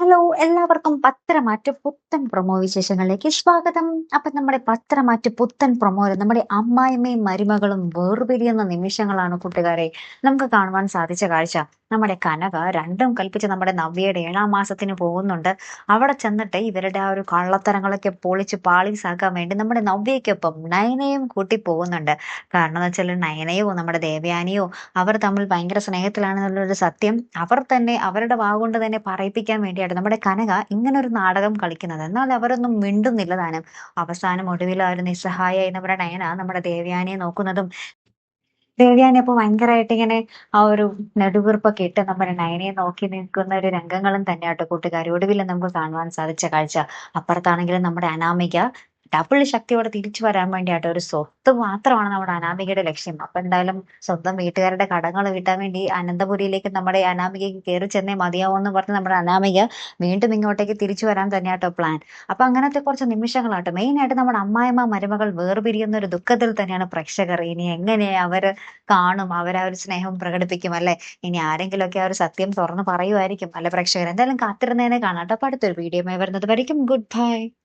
Hello എല്ലാവർക്കും പത്രമാറ്റ് പുത്തൻ promo വിശേഷങ്ങളിലേക്ക് സ്വാഗതം. അപ്പൊ നമ്മുടെ പത്രമാറ്റ് പുത്തൻ പ്രൊമോയിൽ നമ്മുടെ അമ്മായിമ്മയും മരുമകളും വേർപിരിയുന്ന നിമിഷങ്ങളാണ് കൂട്ടുകാരെ. നമുക്ക് കാണുവാൻ സാധിച്ച കാഴ്ച. നമ്മുടെ കനക രണ്ടും കൽപ്പിച്ച് നമ്മുടെ നവ്യയുടെ ഏഴാം മാസത്തിന് പോകുന്നുണ്ട്. അവിടെ ചെന്നിട്ട് ഇവരുടെ ആ ഒരു കള്ളത്തരങ്ങളൊക്കെ പൊളിച്ച് പാളീസാക്കാൻ വേണ്ടി നമ്മുടെ നവ്യയ്ക്കൊപ്പം നയനയും കൂട്ടി പോകുന്നുണ്ട്. കാരണം എന്ന് വെച്ചാൽ നയനയോ നമ്മുടെ ദേവയാനിയോ അവർ തമ്മിൽ ഭയങ്കര സ്നേഹത്തിലാണെന്നുള്ളൊരു സത്യം അവർ തന്നെ അവരുടെ വാഗുകൊണ്ട് തന്നെ പറയിപ്പിക്കാൻ വേണ്ടിയാണ് നമ്മുടെ കനക ഇങ്ങനെ ഒരു നാടകം കളിക്കുന്നത്. എന്നാൽ അവരൊന്നും മിണ്ടുന്നില്ല താനും. അവസാനം ഒടുവിൽ ആ ഒരു നിസ്സഹായ നമ്മുടെ നയന നമ്മുടെ ദേവയാനിയെ നോക്കുന്നതും ദേവയാനി അപ്പൊ ഭയങ്കരമായിട്ട് ഇങ്ങനെ ആ ഒരു നെടുവീർപ്പൊക്കെ ഇട്ട് നമ്മുടെ നയനയെ നോക്കി നിൽക്കുന്ന ഒരു രംഗങ്ങളും തന്നെയാട്ടോ കൂട്ടുകാരി ഒടുവിൽ നമുക്ക് കാണുവാൻ സാധിച്ച കാഴ്ച. അപ്പുറത്താണെങ്കിലും നമ്മുടെ അനാമിക ഡബിൾ ശക്തിയോടെ തിരിച്ചു വരാൻ വേണ്ടിയായിട്ട് ഒരു സ്വത്ത് മാത്രമാണ് നമ്മുടെ അനാമികയുടെ ലക്ഷ്യം. അപ്പൊ എന്തായാലും സ്വന്തം വീട്ടുകാരുടെ കടങ്ങൾ വീട്ടാൻ വേണ്ടി അനന്തപുരിയിലേക്ക് നമ്മുടെ അനാമികയ്ക്ക് കയറി ചെന്നേ മതിയാവുമെന്ന് പറഞ്ഞ് നമ്മുടെ അനാമിക വീണ്ടും ഇങ്ങോട്ടേക്ക് തിരിച്ചു വരാൻ തന്നെയാട്ടോ പ്ലാൻ അപ്പൊ അങ്ങനത്തെ കുറച്ച് നിമിഷങ്ങളാട്ടോ. മെയിൻ ആയിട്ട് നമ്മുടെ അമ്മായിമ്മ മരുമകൾ വേർപിരിയുന്ന ഒരു ദുഃഖത്തിൽ തന്നെയാണ് പ്രേക്ഷകർ. ഇനി എങ്ങനെ അവർ കാണും? അവർ ആ ഒരു സ്നേഹം പ്രകടിപ്പിക്കും അല്ലെ? ഇനി ആരെങ്കിലുമൊക്കെ ആ ഒരു സത്യം തുറന്ന് പറയുമായിരിക്കും അല്ലെ പ്രേക്ഷകർ? എന്തായാലും കാത്തിരുന്നതിനെ കാണാട്ടോ അപ്പൊ അടുത്തൊരു വീഡിയോ വരുന്നത് വരയ്ക്കും. Good bye